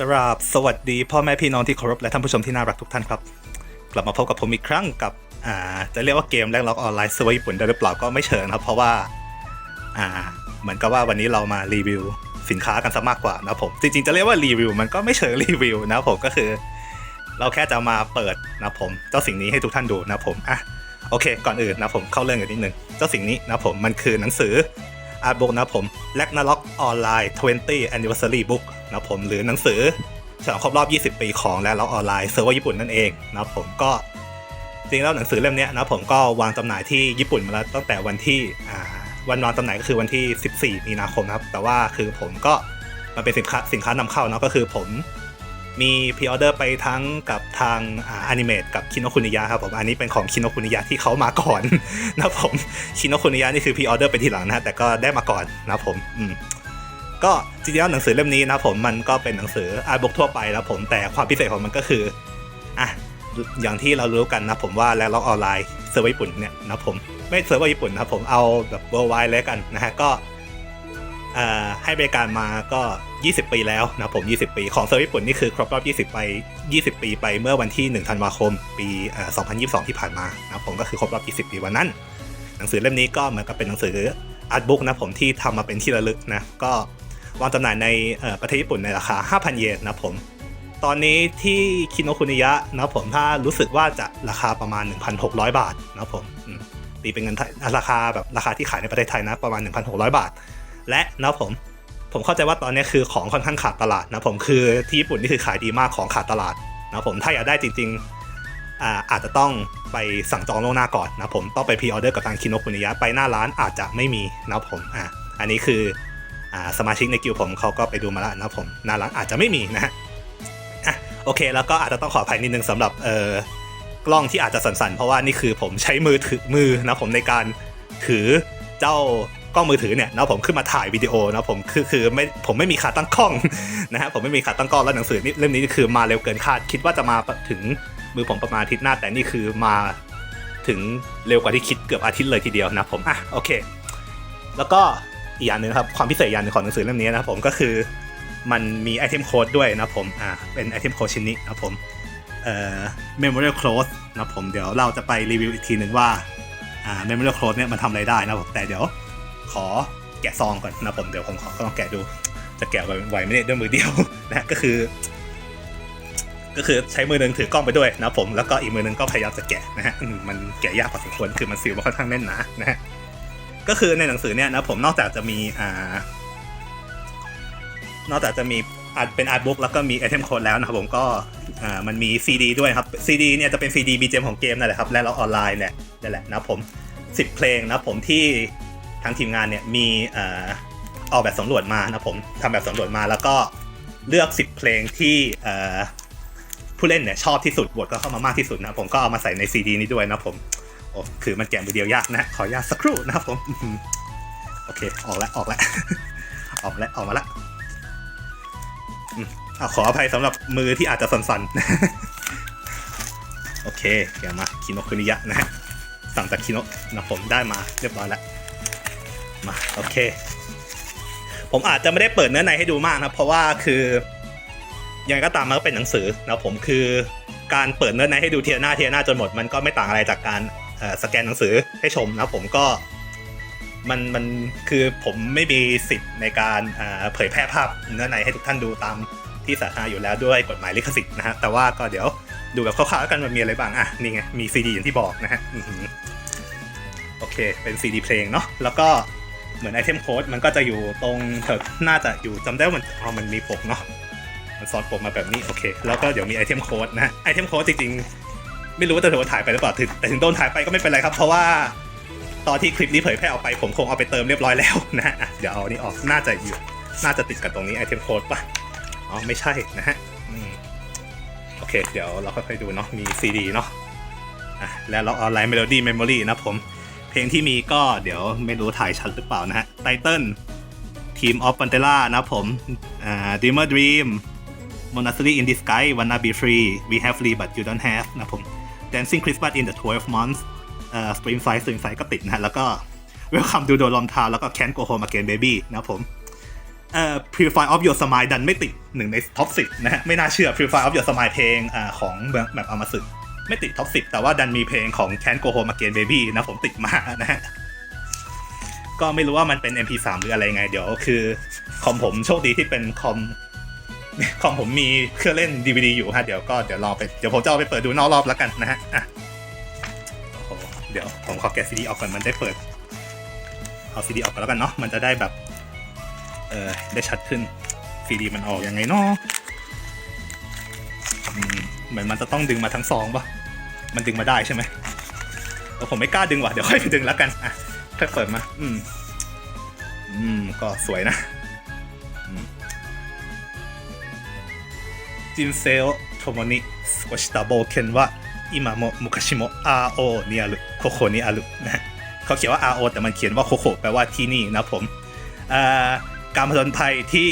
กราบสวัสดีพ่อแม่พี่น้องที่เคารพและท่านผู้ชมที่น่ารักทุกท่านครับ กลับมาพบกับผมอีกครั้งกับอ่าจะเรียกว่าเกมแรกล็อกออนไลน์เซิร์ฟเวอร์ญี่ปุ่นได้หรือเปล่าก็ไม่เชิงครับ เพราะว่าอ่าเหมือนกับว่าวันนี้เรามารีวิวสินค้ากันซะมากกว่านะผมจริงๆจะเรียกว่ารีวิวมันก็ไม่เชิงรีวิวนะผมก็คือ เราแค่จะมาเปิดนะผมเจ้าสิ่งนี้ให้ทุกท่านดูนะผมอะโอเค ก่อนอื่นนะผมเข้าเรื่องกันนิดนึงเจ้าสิ่งนี้นะผมมันคือหนังสือ อาร์ตบุ๊กนะผม l a g n a r o k ออนไลน์ 20 Anniversary Book นะผมหรือหนังสือฉลองครบรอบ 20 ปีของแล้วล็อกออนไลน์เซิร์ฟเวอร์ญี่ปุ่นนั่นเองนะผมก็จริงแล้วหนังสือเล่มนี้นะผมก็วางจำหน่ายที่ญี่ปุ่นมาแล้วตั้งแต่วันที่วันวางจำหน่ายก็คือวันที่ 14 มีนาคมครับ แต่ว่าคือผมก็มันเป็นสินค้าสินค้านำเข้าเนาะก็คือผม มีพ r ออเดอร์ไปทั้งกับทางอ่าอนิเมตกับคินโนคุนิยะครับผมอันนี้เป็นของคินโนคุนิยะที่เขามาก่อนนะผมคินโนคุนิยะนี่คือพ r ออเดอร์ไปทีหลังนะแต่ก็ได้มาก่อนนะผมอืมก็จริงๆแล้วหนังสือเล่มนี้นะผมมันก็เป็นหนังสืออาร์ตบุ๊กทั่วไปนะผมแต่ความพิเศษของมันก็คืออะอย่างที่เรารู้กันนะผมว่าแล้วล็อกออนไลน์เซิร์ฟเวญี่ปุ่นเนี่ยนะผมไม่เซิร์ฟเวญี่ปุ่นนะผมเอาแบบเวอร์ไวเลยกันนะฮะก็ ให้บริการมาก็ 20 ปีแล้วนะผม 20 ปีของเซิร์วอร์ญี่ปุ่นนี่คือครบรอบ 20 ไป 20 ปีไปเมื่อวันที่ 1 ธันวาคม ปี 2022 ที่ผ่านมานะผมก็คือครบรอบ 20 ปีวันนั้น หนังสือเล่มนี้ก็เหมือนกับเป็นหนังสืออาร์ตบุ๊กนะผมที่ทำมาเป็นที่ระลึกนะก็วางจำหน่ายในประเทศญี่ปุ่นในราคา 5,000 เยนนะผม ตอนนี้ที่คิโนคุนิยะนะผมถ้ารู้สึกว่าจะราคาประมาณ 1,600 บาทนะผมอืมตีเป็นเงินไทยราคาแบบราคาที่ขายในประเทศไทยนะประมาณ 1,600 บาท และนะผมผมเข้าใจว่าตอนนี้คือของค่อนข้างขาดตลาดนะผมคือที่ญี่ปุ่นนี่คือขายดีมากของขาดตลาดนะผมถ้าอยากได้จริงๆอาอาจจะต้องไปสั่งจองล่วงหน้าก่อนนะผมต้องไปพรีออเดอร์กับทางคินโนคุนิยะไปหน้าร้านอาจจะไม่มีนะผมอ่าอันนี้คืออ่าสมาชิกในกิลผมเขาก็ไปดูมาแล้วนะผมหน้าร้านอาจจะไม่มีนะฮะอะโอเค แล้วก็อาจจะต้องขออภัยนิดนึงสำหรับเอ่อกล้องที่อาจจะสั่นๆ เพราะว่านี่คือผมใช้มือถือมือนะผมในการถือเจ้า กล้องมือถือเนี่ยนะผมขึ้นมาถ่ายวิดีโอนะผมคือคือไม่ผมไม่มีขาตั้งกล้องนะฮะผมไม่มีขาตั้งกล้องแล้วหนังสือนี่เล่มนี้คือมาเร็วเกินคาด คิดว่าจะมาถึงมือผมประมาณอาทิตย์หน้าแต่นี่คือมาถึงเร็วกว่าที่คิดเกือบอาทิตย์เลยทีเดียวนะผมอะโอเค แล้วก็อีกอย่างหนึ่งครับความพิเศษอย่างหนึงของหนังสือเล่มนี้นะครับผมก็คือมันมีไอเทมโค้ดด้วยนะผมอ่าเป็นไอเทมโค้ดชิ้นนี้นะผมเอ่อ memorial close นะผมเดี๋ยวเราจะไปรีวิวอีกทีหนึ่งว่าอ่า memorial close เนี่ยมันทำอะไรได้นะผมแต่เดี๋ยว ขอแกะซองก่อนนะผมเดี๋ยวผมขอลองแกะดู จะแกะไหวไหมเนี่ยด้วยมือเดียวนะฮะก็คือ ก็คือใช้มือหนึ่งถือกล้องไปด้วยนะผมแล้วก็อีกมือหนึ่งก็พยายามจะแกะนะฮะมันแกะยากพอสมควรคือมันซีลมาค่อนข้างแน่นหนานะฮะก็คือในหนังสือเนี่ยนะผมนอกจากจะมีอ่านอกจากจะมีอาร์ตเป็นอาร์ตบุ๊กแล้วก็มีไอเทมโค้ดแล้วนะครับผมก็อ่ามันมีซีดีด้วยครับซีดีเนี่ยจะเป็นซีดีบีเจมของเกมนั่นแหละครับและเราออนไลน์เนี่ยนั่นแหละนะผม 10 เพลงนะผมที่ ทางทีมงานเนี่ยมีออกแบบสำรวจมานะผมทำแบบสำรวจมาแล้วก็เลือก 10 เพลงที่ผู้เล่นเนี่ยชอบที่สุดบทก็เข้ามามากที่สุดนะผมก็เอามาใส่ในซีดีนี้ด้วยนะผมโอ้คือมันแกะมือเดียวยากนะ ขออนุญาตสักครู่นะครับผมโอเค ออกแล้วออกแล้วออกแล้วออกมาล้วอืมเอาขออภัยสำหรับมือที่อาจจะสั่นๆ โอเค เดี๋ยวมาคิโนคุนิยะนะ สั่งจากคิโนนะผมได้มาเรียบร้อยแล้ว มาโอเค ผมอาจจะไม่ได้เปิดเนื้อในให้ดูมากนะเพราะว่าคือยังไงก็ตามมันก็เป็นหนังสือนะผมคือการเปิดเนื้อในให้ดูเทียหน้าเทียหน้าจนหมดมันก็ไม่ต่างอะไรจากการสแกนหนังสือให้ชมนะผมก็มันมันคือผมไม่มีสิทธิ์ในการเผยแพร่ภาพเนื้อในให้ทุกท่านดูตามที่สาธารณะอยู่แล้วด้วยกฎหมายลิขสิทธิ์นะฮะแต่ว่าก็เดี๋ยวดูแบบคร่าวๆกันมันมีอะไรบ้างอะนี่ไงมีซีดีอย่างที่บอกนะฮะโอเคเป็นซีดีเพลงเนาะแล้วก็ เหมือนไอเทมโค้ดมันก็จะอยู่ตรงเถอน่าจะอยู่จำได้ว่ามันอ๋อมันมีปกเนาะมันซ้อนปกมาแบบนี้โอเค แล้วก็เดี๋ยวมีไอเทมโค้ดนะไอเทมโค้ดจริงๆ ไม่รู้ว่าจะโดนถ่ายไปหรือเปล่าถึงแต่ถึงโดนถ่ายไปก็ไม่เป็นไรครับ เพราะว่าตอนที่คลิปนี้เผยแพร่ออกไปผมคงเอาไปเติมเรียบร้อยแล้วนะะเดี๋ยวเอานี้ออกน่าจะอยู่น่าจะติดกับตรงนี้ไอเทมโค้ดป่ะอ๋อไม่ใช่นะฮะโอเค เดี๋ยวเราค่อยๆดูเนาะมีซีดีเนาะอะแล้วเราออนไลน์เมโลดี้เมมโมรีนะผม เพลงที่มีก็เดี๋ยวไม่รู้ถ่ายชัดหรือเปล่านะฮะไตเติ้ล Team of Pantera นะครับผมอ่า Dreamer Dream Monastery in the Sky Wanna Be Free We Have Free But You Don't Have นะครับผม Dancing Christmas in the 12 Months เอ่อ Spring Fly Spring Fly ก็ติดนะฮะแล้วก็ Welcome to the Long Town แล้วก็ Can't Go Home Again Baby นะครับผมเอ่อ Purify of Your Smile ดันไม่ติดหนึ่งในท็อป10นะฮะ ไม่น่าเชื่อ Purify of Your Smile เพลงอ่าของแบบเอามาสึ ไม่ติดท็อป10แต่ว่าดันมีเพลงของ Can't Go Home Again Baby นะผมติดมานะฮะก็ไม่รู้ว่ามันเป็น MP3 หรืออะไรไงเดี๋ยวคือคอมผมโชคดีที่เป็นคอมคอมผมมีเครื่องเล่น DVD อยู่ฮะเดี๋ยวก็เดี๋ยวรองไปเดี๋ยวผมจะเอาไปเปิดดูนอกรอบแล้วกันนะฮะอะโอ้โหเดี๋ยวผมขอแกะซีดีออกก่อนมันได้เปิด เอาซีดีออกก่อนแล้วกันเนาะมันจะได้แบบเออได้ชัดขึ้นซีดีมันออกยังไงเนาะเหมือนมันจะต้องดึงมาทั้งซองปะ มันดึงมาได้ใช่ไหมผมไม่กล้าดึงว่ะ เดี๋ยวค่อยไปดึงแล้วกัน อะค่อยเปิดมา อืม อืม ก็สวยนะจินเซลโทโมนิสกชิตาโบเคนว่าอิมาโมมุคาชิโม RO นี่อารุโคโคนี่อารุนะเขาเขียนว่า RO แต่มันเขียนว่าโคโคแปลว่าที่นี่นะผมการผจญภัยที่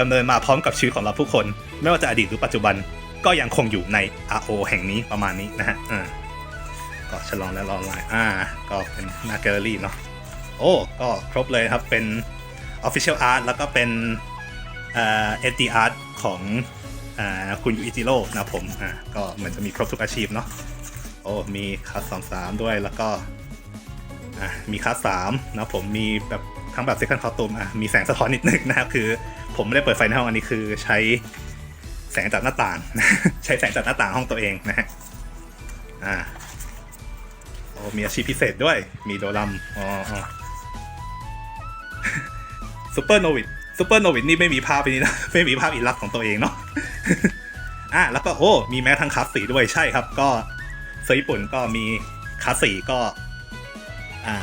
ดำเนินมาพร้อมกับชีวิตของเราผู้คน ไม่ว่าจะอดีตหรือปัจจุบัน ก็ยังคงอยู่ใน RO แห่งนี้ประมาณนี้นะฮะอ่าก็ฉลองและรอไลน์อ่า ก็เป็นหน้าแกลเลอรี่เนาะโอ้ก็ครบเลยครับเป็น Official Art แล้วก็เป็นเอ่อ SD Art ของอ่าคุณยูอิจิโร่นะผมอ่าก็เหมือนจะมีครบทุกอาชีพเนาะโอ้มีคัสสองสามด้วยแล้วก็อะมีคัสสามนะผมมีแบบทั้งแบบ Second Costume อะมีแสงสะท้อนนิดนึงนะครับคือผมไม่ได้เปิดไฟในห้องอันนี้คือใช้ แสงจากหน้าต่าง ใช้แสงจากหน้าต่างห้องตัวเองนะฮะอ่าโอ้มีอาชีพพิเศษด้วย มีโดรัมอ๋อซูเปอร์โนวิดซูเปอร์โนวิดนี่ไม่มีภาพไปนี้นะไม่มีภาพอิลักษ์ของตัวเองเนาะอะแล้วก็โอ้มีแม้ทั้งคลาสสีด้วยใช่ครับ ก็เซิร์ฟญี่ปุ่นก็มีคลาสสีก็อ่า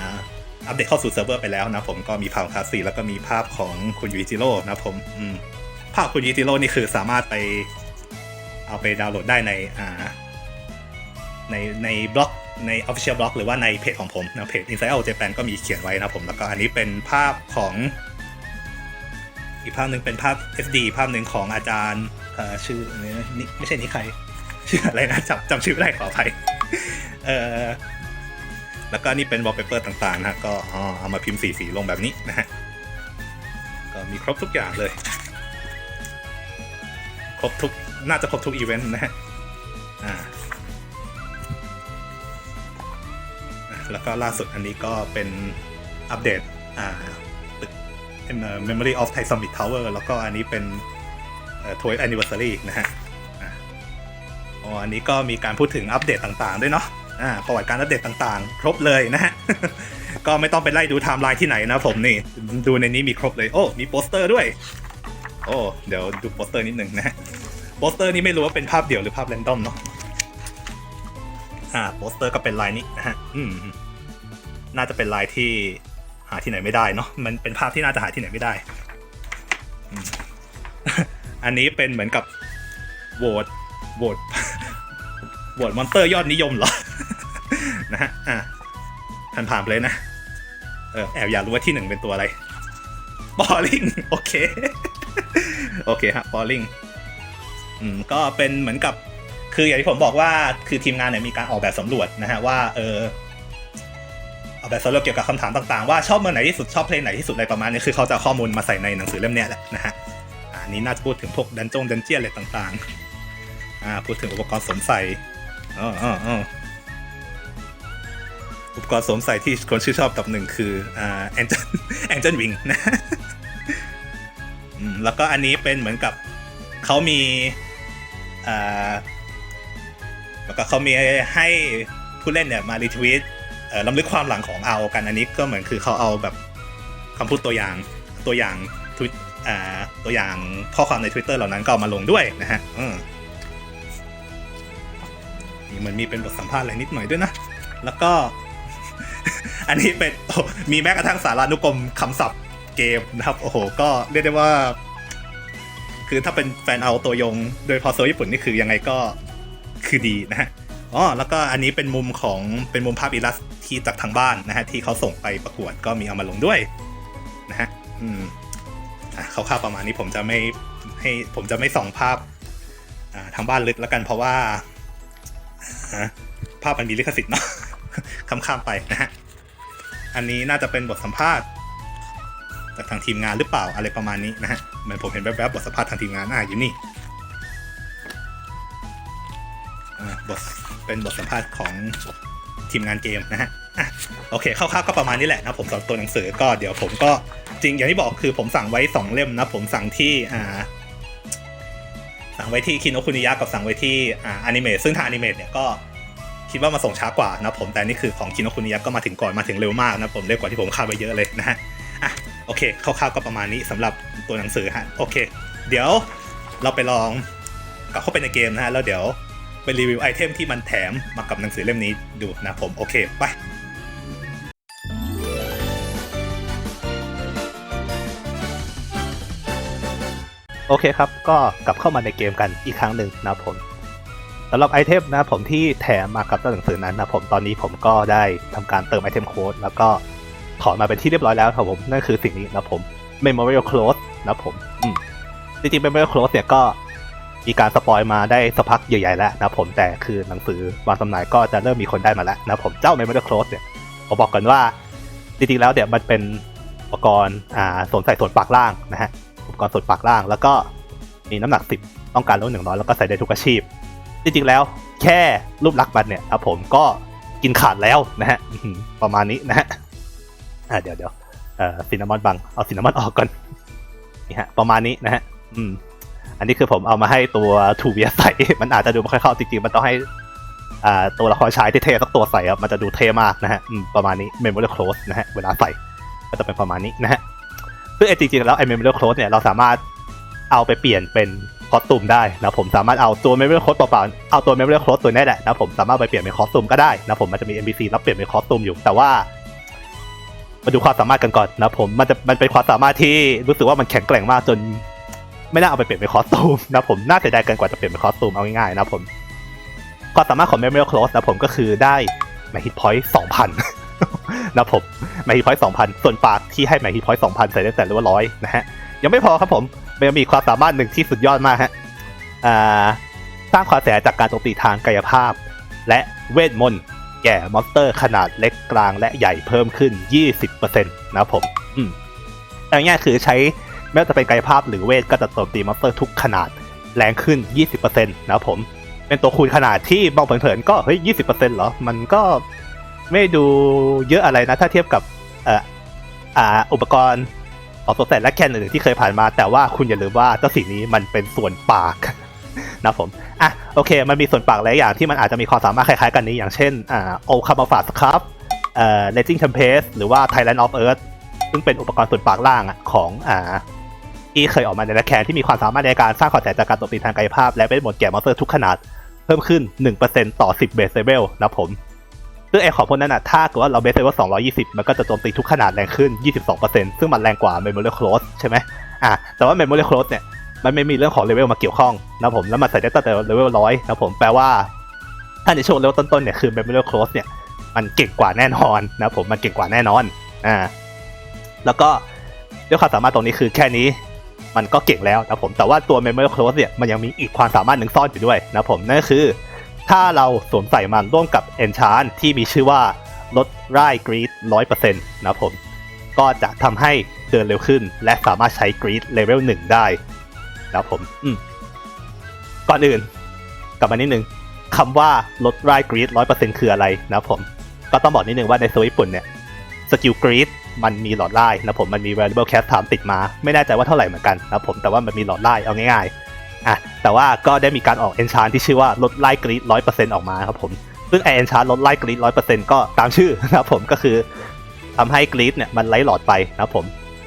อัปเดตเข้าสู่เซิร์ฟเวอร์ไปแล้วนะผมก็มีภาพคลาสสีแล้วก็มีภาพของคุณยูอิจิโร่นะผมอืม ภาพคุณยูอิจิโร่นี่คือสามารถไปเอาไปดาวน์โหลดได้ในอ่าในในบล็อกใน Official บล็อกหรือว่าในเพจของผมนะเพจ Inside Out Japan ก็มีเขียนไว้นะผมแล้วก็อันนี้เป็นภาพของอีกภาพหนึ่งเป็นภาพ SD ภาพหนึ่งของอาจารย์เอ่อชื่อนี่ไม่ใช่นี่ใครชื่ออะไรนะจำจำชื่อไม่ได้ขออภัยเอ่อแล้วก็นี่เป็น wallpaper ต่างๆนะก็เอามาพิมพ์สีสีลงแบบนี้นะฮะก็มีครบทุกอย่างเลย ครบทุก น่าจะครบทุกอีเวนต์นะฮะอ่าแล้วก็ล่าสุดอันนี้ก็เป็นอัปเดตอ่าตึกเอ่อ Memory of Thai Summit Tower แล้วก็อันนี้เป็นเอ่อ 12th Anniversary นะฮะอะอ๋ออันนี้ก็มีการพูดถึงอัปเดตต่างๆ ด้วยเนาะอ่าประวัติการอัปเดตต่างๆ ครบเลยนะฮะ ก็ไม่ต้องไปไล่ดูไทม์ไลน์ที่ไหนนะผมนี่ ดูในนี้มีครบเลย โอ้ มีโปสเตอร์ด้วย โอ้ เดี๋ยวดูโปสเตอร์นิดหนึ่งนะฮะ โปสเตอร์นี้ไม่รู้ว่าเป็นภาพเดี่ยวหรือภาพแรนดอมเนาะอ่าโปสเตอร์ก็เป็นลายนี้นะฮะอืมน่าจะเป็นลายที่หาที่ไหนไม่ได้เนาะมันเป็นภาพที่น่าจะหาที่ไหนไม่ได้อ,มอันนี้เป็นเหมือนกับโหวตโหวตโหวตมอนเตอร์ยอดนิยมเหรอ นะฮะอะผ่านผ่านๆไปเลยนะ เออแอบอยากรู้ว่าที่หนึ่งเป็นตัวอะไรบอลลิงโอเค โอเคฮะบอลลิง อืมก็เป็นเหมือนกับ คืออย่างที่ผมบอกว่าคือทีมงานเนี่ยมีการออกแบบสำรวจนะฮะว่าเออเอาแบบสำรวจเกี่ยวกับคำถามต่างๆ ว่าชอบเมื่อไหนที่สุดชอบเพลงไหนที่สุดอะไรประมาณนี้คือเขาจะข้อมูลมาใส่ในหนังสือเล่มเนี้ยแหละนะฮะอันนี้น่าจะพูดถึงพวกดันจงดันเจียนอะไรต่างๆอ่าพูดถึงอุปกรณ์สวมใส่อ๋ออ๋ออุปกรณ์สวมใส่ที่คนชื่นชอบกับหนึ่งคืออ่าแองเจิลแองเจิลวิงนะอืมแล้วก็อันนี้เป็นเหมือนกับเขามี แล้วก็เขามีให้ผู้เล่นเนี่ยมารีทวีตล้ำลึกความหลังของเอากันอันนี้ก็เหมือนคือเขาเอาแบบคำพูดตัวอย่างตัวอย่างทวิตตัวอย่างข้อความใน Twitter เหล่านั้นก็เอามาลงด้วยนะฮะอืมนี่มันมีเป็นบทสัมภาษณ์อะไรนิดหน่อยด้วยนะ แล้วก็ อันนี้เป็นมีแม้กระทั่งสารานุกรมคำศัพท์เกมนะครับ โอ้โห ก็เรียกได้ว่า คือถ้าเป็นแฟนเอาตัวยง โดยพอเซอร์ญี่ปุ่นนี่คือยังไงก็คือดีนะฮะอ๋อแล้วก็อันนี้เป็นมุมของเป็นมุมภาพอิลัสที่จากทางบ้านนะฮะที่เขาส่งไปประกวดก็มีเอามาลงด้วยนะฮะอืมอะคร่าวๆประมาณนี้ผมจะไม่ให้ผมจะไม่ส่องภาพอ่าทางบ้านลึกแล้วกันเพราะว่าอ่าภาพมันมีลิขสิทธิ์เนาะข้ามๆไปนะฮะอันนี้น่าจะเป็นบทสัมภาษณ์ จากทางทีมงานหรือเปล่าอะไรประมาณนี้นะฮะเหมือนผมเห็นแวบๆบทสัมภาษณ์ทางทีมงานอ่าอยู่นี่อ่าบทเป็นบทสัมภาษณ์ของทีมงานเกมนะฮะอะโอเคคร่าวๆก็ประมาณนี้แหละนะผมสำหรับตัวหนังสือก็เดี๋ยวผมก็จริงอย่างที่บอกคือผมสั่งไว้สองเล่มนะผมสั่งที่อ่าสั่งไว้ที่คินโนคุนิยะกับสั่งไว้ที่อ่าอนิเมะซึ่งทางอนิเมะเนี่ยก็คิดว่ามาส่งช้ากว่านะผมแต่นี่คือของคินโนคุนิยะก็มาถึงก่อนมาถึงเร็วมากนะผมเร็วกว่าที่ผมคาดไว้เยอะเลยนะฮะ อะโอเคคร่าวๆก็ประมาณนี้สำหรับตัวหนังสือฮะโอเค เดี๋ยวเราไปลองกลับเข้าไปในเกมนะฮะแล้วเดี๋ยวไปรีวิวไอเทมที่มันแถมมากับหนังสือเล่มนี้ดูนะผมโอเคไปโอเคครับ ก็กลับเข้ามาในเกมกันอีกครั้งหนึ่งนะผมสำหรับไอเทมนะผมที่แถมมากับตัวหนังสือนั้นนะผมตอนนี้ผมก็ได้ทำการเติมไอเทมโค้ดแล้วก็ ถอนมาเป็นที่เรียบร้อยแล้วครับผมนั่นคือสิ่งนี้นะผม Memorial Close นะผมอืมจริงๆ Memorial Close เนี่ยก็มีการสปอยมาได้สักพักใหญ่ๆแล้วนะผมแต่คือหนังสือวางจำหน่ายก็จะเริ่มมีคนได้มาแล้วนะผมเจ้า Memorial Close เนี่ยผมบอกกันว่าจริงๆแล้วเนี่ยมันเป็นอุปกรณ์อ่าสวมใส่ส่วนปากล่างนะฮะอุปกรณ์ส่วนปากล่าง แล้วก็มีน้ำหนัก 10 ต้องการลดหนึ่งร้อยแล้วก็ใส่ได้ทุกอาชีพ จริงๆแล้วแค่รูปลักษณ์มันเนี่ยครับผมก็กินขาดแล้วนะฮะประมาณนี้นะฮะ อ่าเดี๋ยวเดี๋ยวเอ่อซินนามอนบัง เอาซินนามอนออกก่อน นี่ฮะ ประมาณนี้นะฮะ อืม อันนี้คือผมเอามาให้ตัวทูเบียใส่ มันอาจจะดูไม่ค่อยเข้าจริงๆ มันต้องให้อ่าตัวละครชายเท่ๆสักตัวใส่ครับ มันจะดูเท่มากนะฮะ อืม ประมาณนี้ Memorial Close นะฮะ เวลาใส่ ก็จะเป็นประมาณนี้นะฮะ ซึ่งไอ้จริงๆแล้วไอ้ Memorial Close เนี่ย เราสามารถเอาไปเปลี่ยนเป็นคอสตูมได้นะผมสามารถเอาตัวเมมโมรี่โค้ดเปล่าๆเอาตัวเมมโมรี่โค้ดตัวนี้แหละนะผมสามารถไปเปลี่ยนเป็นคอสตูมก็ได้นะผมมันจะมี NPC รับเปลี่ยนเป็นคอสตูมอยู่ แต่ว่า มาดูความสามารถกันก่อนนะผมมันจะมันเป็นความสามารถที่รู้สึกว่ามันแข็งแกร่งมากจน ไม่น่าเอาไปเปลี่ยนเป็นคอสตูมนะผมน่าเสียดายเกินกว่าจะเปลี่ยนเป็นคอสตูมเอาง่ายๆนะผมความสามารถของ Memory Close นะผมก็คือได้แมฮิตพอยต์สองพันนะผมแมฮิตพอยต์สองพันส่วนปากที่ให้แมฮิตพอยต์สองพันใส่ได้แต่รู้ว่าร้อยนะฮะยังไม่พอครับผมมันยังมีความสามารถหนึ่งที่สุดยอดมากฮะอ่าสร้างความเสียหายจากการโจมตีทางกายภาพ และเวทมนต์ แก่มอนสเตอร์ขนาดเล็กกลางและใหญ่เพิ่มขึ้น 20%นะผม อืมอาง่ายๆคือใช้ไม่ว่าจะเป็นกายภาพหรือเวทก็จะโจมตีมอนสเตอร์ทุกขนาดแรงขึ้น 20%นะผม เป็นตัวคูณขนาดที่มองเผินๆก็เฮ้ย 20%เหรอ มันก็ไม่ดูเยอะอะไรนะ ถ้าเทียบกับเอ่ออ่าอุปกรณ์ออกตัวแต่และแคนอื่นๆที่เคยผ่านมา แต่ว่าคุณอย่าลืมว่าเจ้าสิ่งนี้มันเป็นส่วนปาก นะผมอะโอเค มันมีส่วนปากหลายอย่างที่มันอาจจะมีความสามารถคล้ายๆกันนี้ อย่างเช่นอ่าโอคามาฟาสครับเอ่อเลจิงเทมเพสหรือว่า Thailand of Earth ซึ่งเป็นอุปกรณ์ส่วนปากล่างอะของอ่าที่เคยออกมาในและแคนที่มีความสามารถในการสร้างความแตกจากการโจมตีทางกายภาพ และเป็นหมดแก่มอนสเตอร์ทุกขนาดเพิ่มขึ้น 1%ต่อ 10 เบสเลเวลนะผมซึ่งไอของพวกนั้นอะถ้าเกิดว่าเราเบสเลเวล220 มันก็จะโจมตีทุกขนาดแรงขึ้น 22%ซึ่งมันแรงกว่า Memory Close ใช่ไหมอะแต่ว่า Memory Close เนี่ย มันไม่มีเรื่องของเลเวลมาเกี่ยวข้องนะผมแล้วมันใส่ได้ตั้งแต่เลเวลร้อยนะผมแปลว่าถ้าในช่วงเลเวลต้นๆเนี่ยคือ Memory Close เนี่ยมันเก่งกว่าแน่นอนนะผมมันเก่งกว่าแน่นอนอ่าแล้วก็ด้วยความสามารถตรงนี้คือแค่นี้มันก็เก่งแล้วนะผมแต่ว่าตัว Memory Close เนี่ยมันยังมีอีกความสามารถหนึ่งซ่อนอยู่ด้วยนะผมนั่นคือ ถ้าเราสวมใส่มันร่วมกับ Enchant ที่มีชื่อว่าลดร่ายกรีดร้อยเปอร์เซ็นต์นะผม ก็จะทำให้เดินเร็วขึ้น และสามารถใช้กรีดเลเวลหนึ่งได้ นะครับผม อืมก่อนอื่น กลับมานิดนึงคำว่าลดร่ายกรีดร้อยเปอร์เซ็นต์คืออะไรนะครับผม ก็ต้องบอกนิดนึงว่าในโซนญี่ปุ่นเนี่ยสกิลกรีดมันมีหลอดไล่นะผมมันมี variable cast time ติดมา ไม่แน่ใจว่าเท่าไหร่เหมือนกันนะครับผมแต่ว่ามันมีหลอดไล่เอาง่ายๆอะแต่ว่าก็ได้มีการออก enchant ที่ชื่อว่าลดไล่กรีดร้อยเปอร์เซ็นต์ออกมาครับผมซึ่งไอ enchant ลดไล่กรีดร้อยเปอร์เซ็นต์ก็ตามชื่อนะครับผมก็คือทำให้กรีดเนี่ยมันไล่หลอดไปนะครับผม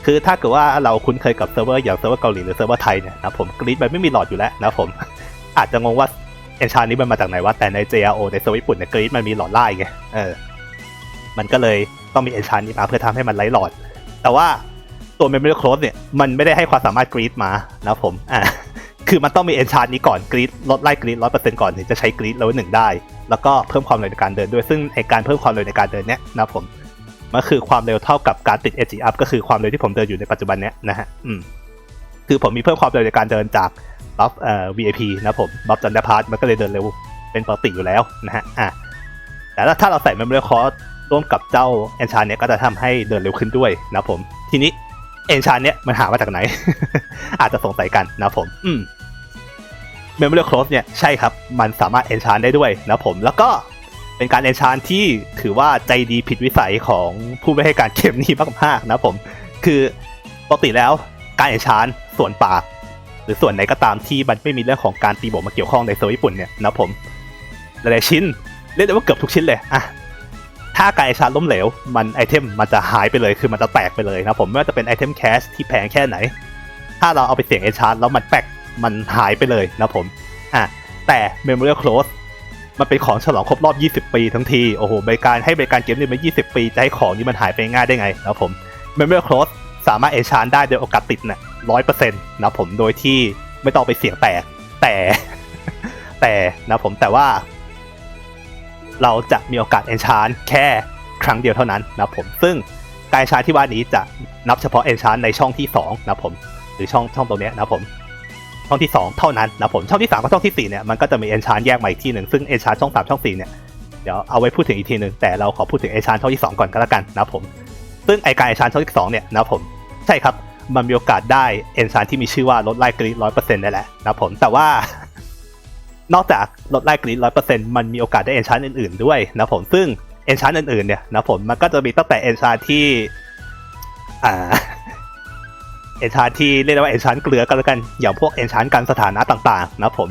คือถ้าเกิดว่าเราคุ้นเคยกับเซิร์ฟเวอร์อย่างเซิร์ฟเวอร์เกาหลีหรือเซิร์ฟเวอร์ไทยเนี่ยนะผมกรีดมันไม่มีหลอดอยู่แล้วนะผม อาจจะงงว่า enchant นี้มันมาจากไหนวะแต่ใน JRO ในเซิร์ฟเวอร์ญี่ปุ่นเนี่ยกรีดมันมีหลอดไล่ไงเออมันก็เลยต้องมี enchant นี้มาเพื่อทำให้มันไล่หลอด แต่ว่าตัว Memory Close เนี่ยมันไม่ได้ให้ความสามารถกรีดมานะผมอ่าคือมันต้องมี enchant นี้ก่อนกรีดลดไล่กรีดร้อยเปอร์เซ็นต์ก่อนถึงจะใช้กรีดเลเวลหนึ่งได้ แล้วก็เพิ่มความเร็วในการเดินด้วยซึ่งไอการเพิ่มความเร็วในการเดินเนี้ยนะผม มันคือความเร็วเท่ากับการติด edge up ก็คือความเร็วที่ผมเดินอยู่ในปัจจุบันเนี้ยนะฮะอืมคือผมมีเพิ่มความเร็วในการเดินจากบัฟเอ่อ VIP นะผมบัฟจันดาพาร์ตมันก็เลยเดินเร็วเป็นปกติอยู่แล้วนะฮะอะแต่ถ้าเราใส่ Memory Close ร่วมกับเจ้า enchant เนี้ยก็จะทำให้เดินเร็วขึ้นด้วยนะผม ทีนี้เอนชานเนี้ยมันหามาจากไหน อาจจะสงสัยกันนะผม อืม Memory Close เนี่ยใช่ครับ มันสามารถเอนชานได้ด้วยนะผม แล้วก็ เป็นการเอนชานที่ถือว่าใจดีผิดวิสัยของผู้ไม่ให้การเกมนี้มากๆนะผม คือปกติแล้วการเอนชานส่วนปากหรือส่วนไหนก็ตามที่มันไม่มีเรื่องของการตีบทมาเกี่ยวข้องในเซนญี่ปุ่นเนี่ยนะผมหลายๆชิ้นเรียกได้ว่าเกือบทุกชิ้นเลยอะถ้าการเอนชานล้มเหลว มันไอเทมมันจะหายไปเลยคือมันจะแตกไปเลยนะผมไม่ว่าจะเป็นไอเทมแคชที่แพงแค่ไหน ถ้าเราเอาไปเสี่ยงเอนชานแล้วมันแตกมันหายไปเลยนะผมอะแต่ Memorial Close มันเป็นของฉลองครบรอบ 20 ปีทั้งที โอ้โหบริการให้บริการเกมนี้มา 20 ปี จะให้ของนี้มันหายไปง่ายได้ไงนะผม Memorial Close สามารถเอชานได้โดยโอกาสติดเนี่ยร้อยเปอร์เซ็นต์นะผม โดยที่ไม่ต้องไปเสี่ยงแตกแต่ แต่นะผม แต่ว่า เราจะมีโอกาสเอนชานแค่ครั้งเดียวเท่านั้นนะผม ซึ่งการเอนชานที่ว่านี้จะนับเฉพาะเอนชานในช่องที่2นะผม หรือช่องช่องตรงนี้นะผม ช่องที่ 2 เท่านั้นนะผมช่องที่ 3 กับช่องที่ 4 เนี่ยมันก็จะมีเอนชานแยกมาอีกที่หนึ่งซึ่งเอนชานช่อง 3 ช่อง 4 เนี่ยเดี๋ยวเอาไว้พูดถึงอีกทีหนึ่งแต่เราขอพูดถึงเอนชานช่องที่ 2 ก่อนก็แล้วกันนะผมซึ่งไอการเอนชานช่องที่ 2 เนี่ยนะผมใช่ครับมันมีโอกาสได้เอนชานที่มีชื่อว่าลดไล่กรีดร้อยเปอร์เซ็นต์ได้แหละนะผมแต่ว่านอกจากลดไล่กรีดร้อยเปอร์เซ็นต์มันมีโอกาสได้เอนชานอื่นๆด้วยนะผมซึ่งเอนชานอื่นๆเนี่ยนะผมมันก็จะมีตั้งแต่เอนชานที่อ่า เอนชานที่เรียกได้ว่าเอนชานเกลือก็แล้วกัน อย่างพวกเอนชานกันสถานะต่างๆ นะผม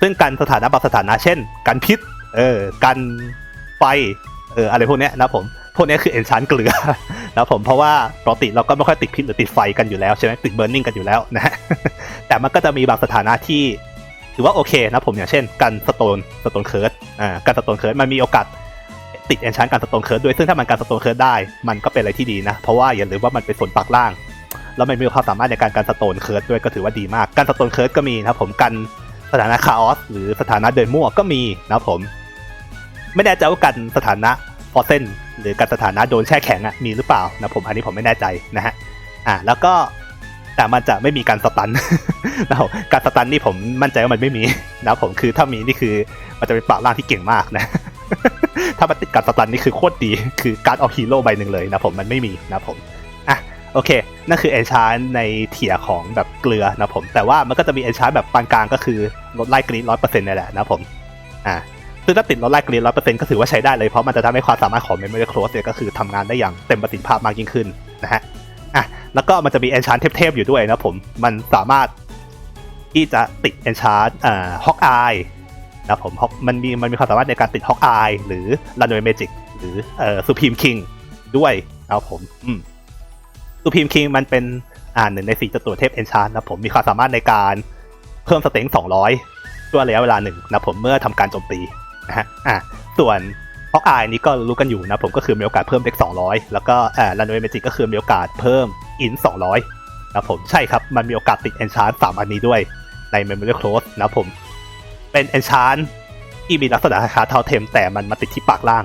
ซึ่งกันสถานะบางสถานะเช่น กันพิษ เออ กันไฟ เออ อะไรพวกเนี้ยนะผม พวกเนี้ยคือเอนชานเกลือนะผม เพราะว่าปกติเราก็ไม่ค่อยติดพิษหรือติดไฟกันอยู่แล้วใช่ไหมติดเบ r ร์นิ่งกันอยู่แล้วนะฮะแต่มันก็จะมีบางสถานะที่ถือว่าโอเคนะผมอย่างเช่น กันสโตนสโตนเคิร์ดอ่ากันสโตนเคิร์ดมันมีโอกาสติดเอนชานกันสโตนเคิร์ดด้วยซึ่งถ้ามันกันสโตนเคิร์ดได้ มันก็เป็นอะไรที่ดีนะ เพราะว่าอย่าลืมว่ามันเป็นส่วนปากล่าง แล้วมันมีความสามารถในการกันสโตนเคิร์ดด้วยก็ถือว่าดีมากการสโตนเคิร์ดก็มีนะครับผมกันสถานะคาออสหรือสถานะเดินมั่วก็มีนะครับผม ไม่แน่ใจว่ากันสถานะฟอร์เซนหรือการสถานะโดนแช่แข็งอะมีหรือเปล่านะผมอันนี้ผมไม่แน่ใจนะฮะอ่าแล้วก็แต่มันจะไม่มีการสตันนะครับการสตันนี่ผมมั่นใจว่ามันไม่มีนะครับผมคือถ้ามีนี่คือมันจะเป็นปากล่างที่เก่งมากนะ ถ้ามันติดการสตันนี่คือโคตรดี คือการเอาฮีโร่ใบหนึ่งเลยนะผมมันไม่มีนะผมอ โอเค นั่นคือเอนชานในเทียของแบบเกลือนะผม แต่ว่ามันก็จะมีเอนชานแบบปานกลางก็คือลดไล่กรีดร้อยเปอร์เซ็นต์นี่แหละนะผม อ่าซึ่งถ้าติดลดไล่กรีนร้อยเปอร์เซ็นต์ก็ถือว่าใช้ได้เลย เพราะมันจะทำให้ความสามารถของ Memory Close เนี่ยก็คือทำงานได้อย่างเต็มประสิทธิภาพมากยิ่งขึ้นนะฮะ อะ แล้วก็มันจะมี Enchant เทพๆอยู่ด้วยนะผม มันสามารถที่จะติด Enchant อ่า Hawkeye นะผมมันมีมันมีความสามารถในการติด Hawkeye หรือ Runaway Magic หรือเอ่อ Supreme King ด้วยนะผม อืม Supreme King มันเป็นอ่าหนึ่งในสี่จตุรเทพ Enchant นะผมมีความสามารถในการเพิ่มสเต็ง200ชั่วระยะเวลาหนึ่งนะผมเมื่อทำการโจมตีนะฮะอะส่วนฮอกอายนี่ก็รู้กันอยู่นะผมก็คือมีโอกาสเพิ่มเด็ก200 แล้วก็เอ่อรันเวย์เมจิกก็คือมีโอกาสเพิ่มอิน 200นะผมใช่ครับมันมีโอกาสติด e n อนชาร์สามอันนี้ด้วยใน Memory Close นะผมเป็น e n อนชาร์ที่มีลักษณะคาเท่าเทมแต่มันมาติดที่ปากล่าง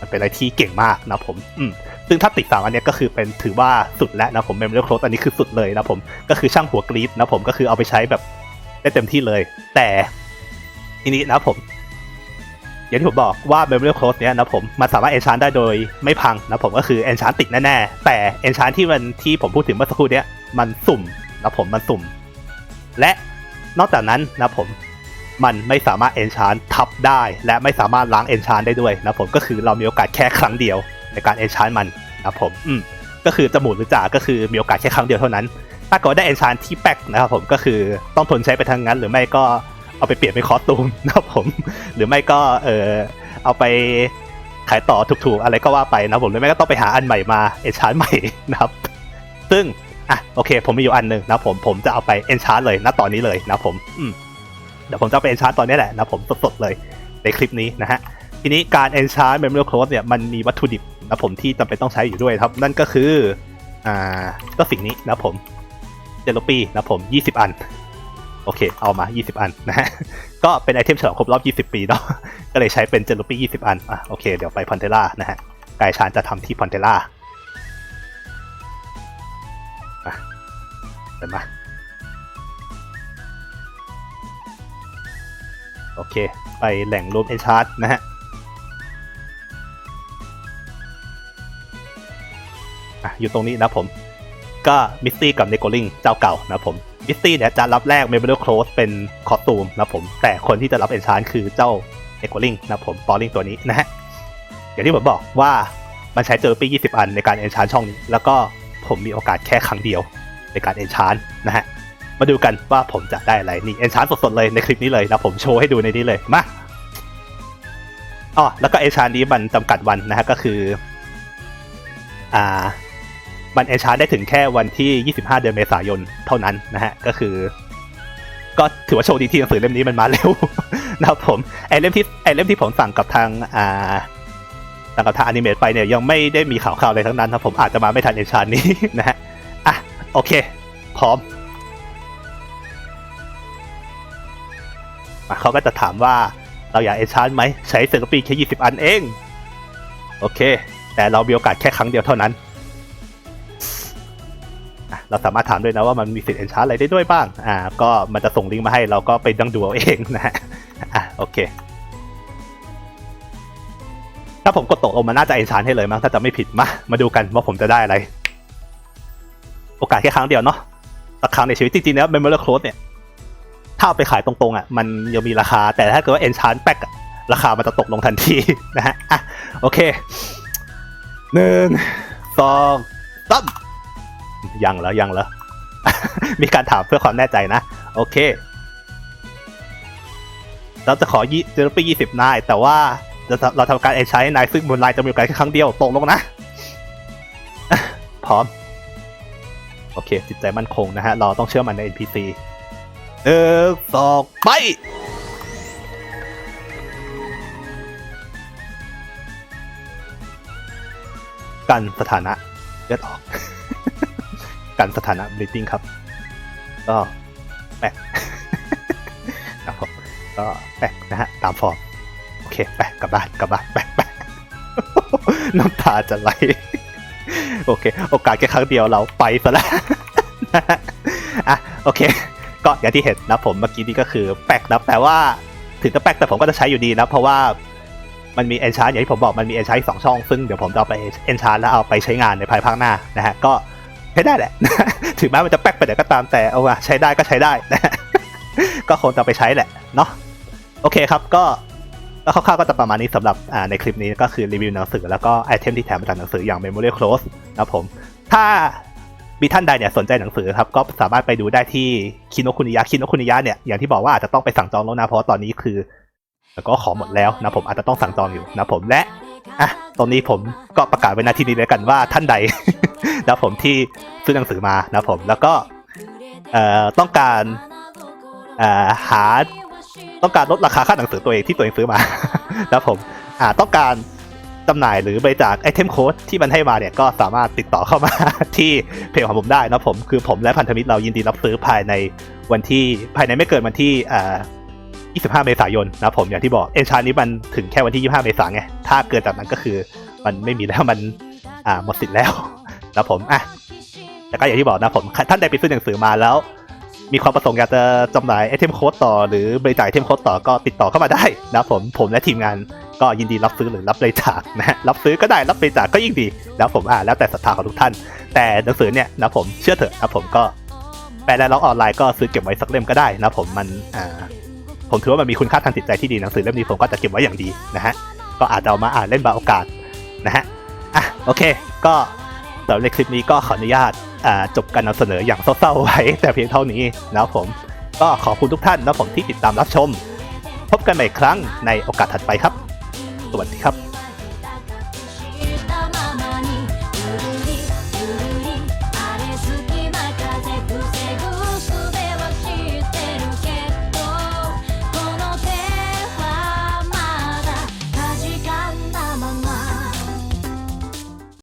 มันเป็นอะไรที่เก่งมากนะผมอืม ซึ่งถ้าติดสามอันนี้ก็คือเป็นถือว่าสุดแล้วนะผม Memory Close อันนี้คือสุดเลยนะผมก็คือช่างหัวกรีดนะผมก็คือเอาไปใช้แบบได้เต็มที่เลย แต่ทีนี้นะผมอย่างที่ผมบอกว่า Memory Close เนี้ยนะผมมันสามารถ enchant ได้โดยไม่พังนะผมก็คือ enchant ติดแน่ๆแต่ enchant ที่มันที่ผมพูดถึงเมื่อสักครู่เนี้ยมันสุ่มนะผมมันสุ่ม และนอกจากนั้นนะผมมันไม่สามารถ enchant ทับได้ และไม่สามารถล้าง enchant ได้ด้วยนะผมก็คือเรามีโอกาสแค่ครั้งเดียว ในการ enchant มันนะผมอืมก็คือจะหมุนหรือจ่าก็คือมีโอกาสแค่ครั้งเดียวเท่านั้น ถ้าเกิดว่าได้ enchant ที่แป๊กนะครับผมก็คือต้องทนใช้ไปทางนั้น หรือไม่ก็เอาไปเปลี่ยนเป็นคอสตูมนะครับผม หรือไม่ก็เออเอาไปขายต่อถูกๆ อะไรก็ว่าไปนะครับผมหรือไม่ก็ต้องไปหาอันใหม่มาเอนชาร์ใหม่นะครับ ซึ่งอะโอเค ผมมีอยู่อันหนึ่งนะครับผมผมจะเอาไปเอนชาร์เลยณตอนนี้เลยนะครับผมอืมเดี๋ยวผมจะไปเอนชาร์ตอนนี้แหละนะครับผมสดๆเลยในคลิปนี้นะฮะทีนี้การเอนชาร์ Memory Close เนี่ยมันมีวัตถุดิบ นะผมที่จำเป็นต้องใช้อยู่ด้วยครับ นั่นก็คืออ่าก็สิ่งนี้นะผมเจลปีนะผม 20 อัน โอเค เอามา 20 อันนะฮะก็เป็นไอเทมฉลองครบรอบ 20 ปีเนาะก็เลยใช้เป็นเจลูปี้20 อันอะโอเคเดี๋ยวไปพอนเทล่านะฮะกายชานจะทำที่พอนเทล่าเดินมาโอเค ไปแหล่งรวมเอนชาร์ตนะฮะ อยู่ตรงนี้นะผม ก็มิสตี้กับเนโกลิงเจ้าเก่านะผมมิสตี้เนี่ยจะรับแรกเมเบลโคลสเป็นคอสตูมนะผม แต่คนที่จะรับเอนชานคือเจ้าเนโกลิงนะผมปอลิงตัวนี้นะฮะอย่างที่ผมบอกว่ามันใช้เจอปี20 อันในการเอนชานช่องนี้ แล้วก็ผมมีโอกาสแค่ครั้งเดียวในการเอนชานนะฮะมาดูกันว่าผมจะได้อะไรนี่เอนชานสดๆเลยในคลิปนี้เลยนะผมโชว์ให้ดูในนี้เลยมาอ๋อแล้วก็เอนชานนี้มันจำกัดวันนะฮะก็คือ อ่า มันเอนชาร์ได้ถึงแค่วันที่ 25 เดือนเมษายนเท่านั้นนะฮะ ก็คือ ก็ถือว่าโชคดีที่หนังสือเล่มนี้มันมาเร็วนะครับผมไอเล่มที่ไอเล่มที่ผมสั่งกับทางอ่าสั่งกับทางอนิเมตไปเนี่ยยังไม่ได้มีข่าวๆอะไรทั้งนั้นครับผมอาจจะมาไม่ทันเอนชาร์นี้นะฮะอะโอเค พร้อมเขาก็จะถามว่าเราอยากเอนชาร์ไหมใช้เซอร์ปีแค่ 20 อันเอง โอเค แต่เรามีโอกาสแค่ครั้งเดียวเท่านั้น เราสามารถถามด้วยนะว่ามันมีสิทธิ์เอนชาร์อะไรได้ด้วยบ้าง อ่า ก็มันจะส่งลิงก์มาให้เราก็ไปดังดูเอาเองนะฮะ อะโอเค ถ้าผมกดตกลงมันน่าจะเอนชาร์ให้เลยมั้งถ้าจะไม่ผิดมา มาดูกันว่าผมจะได้อะไร โอกาสแค่ครั้งเดียวเนาะสักครั้งในชีวิตจริงๆแล้ว Memorial Close เนี่ย ถ้าเอาไปขายตรงๆอะ มันยังมีราคา แต่ถ้าเกิดว่าเอนชาร์แป๊กราคามันจะตกลงทันทีนะฮะ อะ โอเคหนึ่งสองสาม ยังแล้วยังแล้วมีการถามเพื่อความแน่ใจนะ โอเค เราจะขอยี่เจอปียี่สิบนาย แต่ว่าเราเราทำการเอใช้นายซึ่งมูลไลน์จะมีโอกาสแค่ครั้งเดียวตกลงนะ พร้อม โอเค จิตใจมั่นคงนะฮะ เราต้องเชื่อมันใน NPC หนึ่งสองไปกันสถานะเลือดออก กันสถานะ bleeding ครับ ก็แปะครับผมก็แปะนะฮะ ตามฟอร์ม โอเค แปะกลับบ้านกลับบ้านแปะแปะน้ำตาจะไหล โอเค โอกาสแค่ครั้งเดียวเราไปซะแล้วนะฮะอะ โอเค ก็อย่างที่เห็นนะผมเมื่อกี้นี้ก็คือแปกนะแต่ว่าถึงจะแปกแต่ผมก็จะใช้อยู่ดีนะ เพราะว่ามันมีเอนชาร์อย่างที่ผมบอกมันมีเอนชาร์สองช่อง ซึ่งเดี๋ยวผมจะเอาไปเอนชาร์แล้วเอาไปใช้งานในภายภาคหน้านะฮะ ก็ ใช้ได้แหละ ถึงแม้มันจะแป๊กไปไหนก็ตามแต่เอาว่าใช้ได้ก็ใช้ได้นะก็คงจะไปใช้แหละเนาะโอเคครับก็ก็คร่าวๆก็จะประมาณนี้สำหรับในคลิปนี้ก็คือรีวิวหนังสือแล้วก็ไอเทมที่แถมมาจากหนังสืออย่าง Memory Close นะผม ถ้ามีท่านใดเนี่ยสนใจหนังสือครับ ก็สามารถไปดูได้ที่คินโนคุนิยะคินโนคุนิยะเนี่ยอย่างที่บอกว่าอาจจะต้องไปสั่งจองแล้วนะเพราะตอนนี้คือก็ขอหมดแล้วนะผมอาจจะต้องสั่งจองอยู่นะผมและอะตรงนี้ผมก็ประกาศไว้นาทีนี้เลยกันว่าท่านใด นะผมที่ซื้อหนังสือมานะผมแล้วก็ต้องการหาต้องการลดราคาค่าหนังสือตัวเองที่ตัวเองซื้อมานะผมต้องการจำหน่ายหรือบริจาคไอเทมโค้ดที่มันให้มาเนี่ยก็สามารถติดต่อเข้ามาที่เพจของผมได้นะผมคือผมและพันธมิตรเรายินดีรับซื้อภายในวันที่ภายในไม่เกินวันที่25 เมษายนนะผมอย่างที่บอกเอนชานี้มันถึงแค่วันที่ 25 เมษายนไงถ้าเกิดจากนั้นก็คือมันไม่มีแล้วมันอ่าหมดสิทธิ์แล้ว นะผมอะแต่ก็อย่างที่บอกนะผมท่านใดไปซื้อหนังสือมาแล้ว มีความประสงค์อยากจะจำหน่ายไอเทมโค้ดต่อหรือบริจาคไอเทมโค้ดต่อก็ติดต่อเข้ามาได้นะผมผมและทีมงานก็ยินดีรับซื้อหรือรับบริจาคนะฮะรับซื้อก็ได้รับบริจาคก็ยิ่งดีนะผมอ่าแล้วแต่ศรัทธาของทุกท่าน แต่หนังสือเนี่ยนะผมเชื่อเถอะนะผมก็แปลแล้วล็อกออนไลน์ก็ซื้อเก็บไว้สักเล่มก็ได้นะผมมันอ่าผมถือว่ามันมีคุณค่าทางจิตใจที่ดีหนังสือเล่มนี้ผมก็จะเก็บไว้อย่างดีนะฮะก็อาจจะเอามาอ่านเล่นบางโอกาสนะฮะอะโอเค ก็ำหรับในคลิปนี้ก็ขออนุญาตจบการนำเสนออย่างเศร้าๆไว้แต่เพียงเท่านี้นะครับผม ก็ขอบคุณทุกท่านนะผมที่ติดตามรับชม พบกันใหม่ครั้งในโอกาสถัดไปครับ สวัสดีครับ